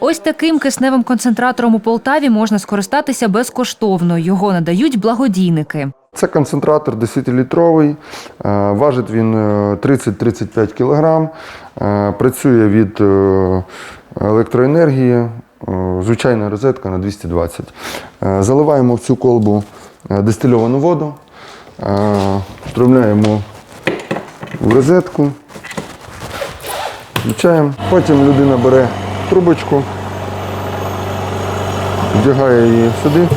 Ось таким кисневим концентратором у Полтаві можна скористатися безкоштовно. Його надають благодійники. Це концентратор 10-літровий, е, важить він е, 30-35 кг, е, працює від е, електроенергії, е, звичайна розетка на 220. Е, Заливаємо в цю колбу е, дистильовану воду, е, встромляємо в розетку, включаємо. Потім людина бере трубочку, вдягає її сюди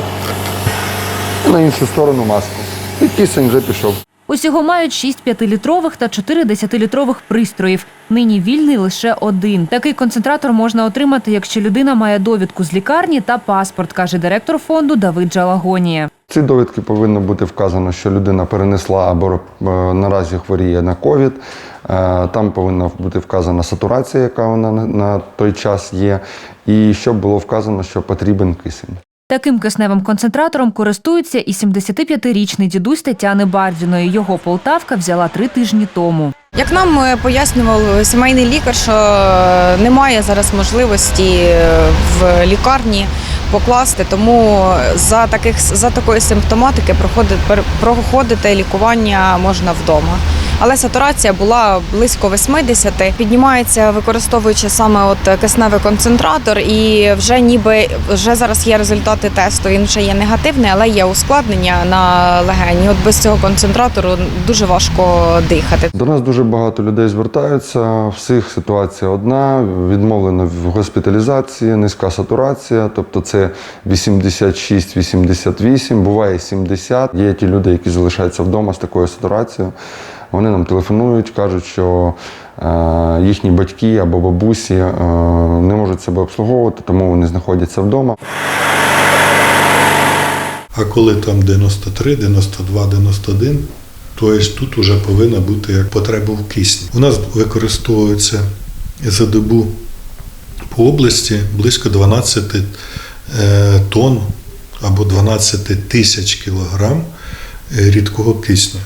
на іншу сторону маску. І кисень вже пішов. Усього мають 6 5-літрових та 4 10-літрових пристроїв. Нині вільний лише один. Такий концентратор можна отримати, якщо людина має довідку з лікарні та паспорт, каже директор фонду Давид Джалагонія. В цій довідки повинно бути вказано, що людина перенесла або е, наразі хворіє на ковід. Е, Там повинна бути вказана сатурація, яка вона на- на той час є, і щоб було вказано, що потрібен кисень. Таким кисневим концентратором користується і 75-річний дідусь Тетяни Бардіної. Його Полтавка взяла три тижні тому. Як нам е, пояснював сімейний лікар, що е, немає зараз можливості е, в лікарні покласти, тому за таких за такої симптоматики проходити проходити лікування можна вдома. Але сатурація була близько 80. Піднімається, використовуючи саме от кисневий концентратор, і вже ніби вже зараз є результати тесту. Він вже є негативний, але є ускладнення на легені. От без цього концентратору дуже важко дихати. До нас дуже багато людей звертаються. Всіх ситуація одна: відмовлено в госпіталізації, низька сатурація, тобто це 86-88, буває 70. Є ті люди, які залишаються вдома з такою сатурацією. Вони нам телефонують, кажуть, що е, їхні батьки або бабусі е, не можуть себе обслуговувати, тому вони знаходяться вдома. А коли там 93, 92, 91, то ось тут вже повинна бути як потреба в кисні. У нас використовується за добу по області близько 12 е, тонн або 12 тисяч кілограм рідкого кисню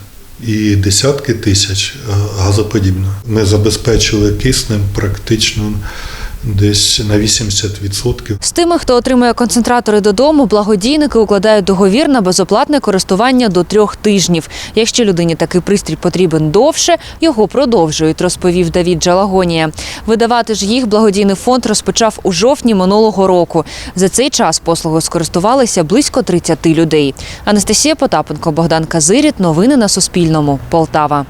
і десятки тисяч газоподібно газоподібного. Ми забезпечили киснем практично десь на 80%. З тими, хто отримує концентратори додому, благодійники укладають договір на безоплатне користування до трьох тижнів. Якщо людині такий пристрій потрібен довше, його продовжують, розповів Давід Джалагонія. Видавати ж їх благодійний фонд розпочав у жовтні минулого року. За цей час послугою скористувалися близько 30 людей. Анастасія Потапенко, Богдан Казиріт. Новини на Суспільному. Полтава.